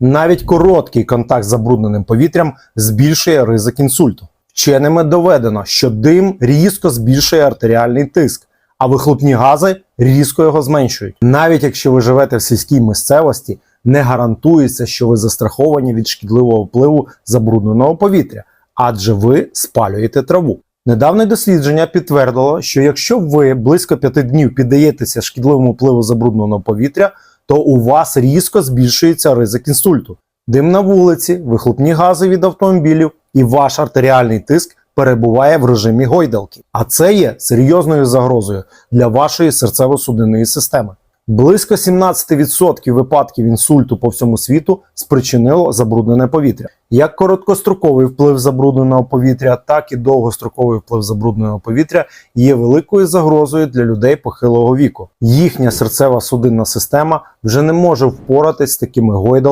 Навіть короткий контакт з забрудненим повітрям збільшує ризик інсульту. Вченими доведено, що дим різко збільшує артеріальний тиск, а вихлопні гази різко його зменшують. Навіть якщо ви живете в сільській місцевості, не гарантується, що ви застраховані від шкідливого впливу забрудненого повітря, адже ви спалюєте траву. Недавнє дослідження підтвердило, що якщо ви близько п'яти днів піддаєтеся шкідливому впливу забрудненого повітря, то у вас різко збільшується ризик інсульту. Дим на вулиці, вихлопні гази від автомобілів і ваш артеріальний тиск перебуває в режимі гойдалки. А це є серйозною загрозою для вашої серцево-судинної системи. Близько 17% випадків інсульту по всьому світу спричинило забруднене повітря. Як короткостроковий вплив забрудненого повітря, так і довгостроковий вплив забрудненого повітря є великою загрозою для людей похилого віку. Їхня серцева судинна система вже не може впоратись з такими гойдалками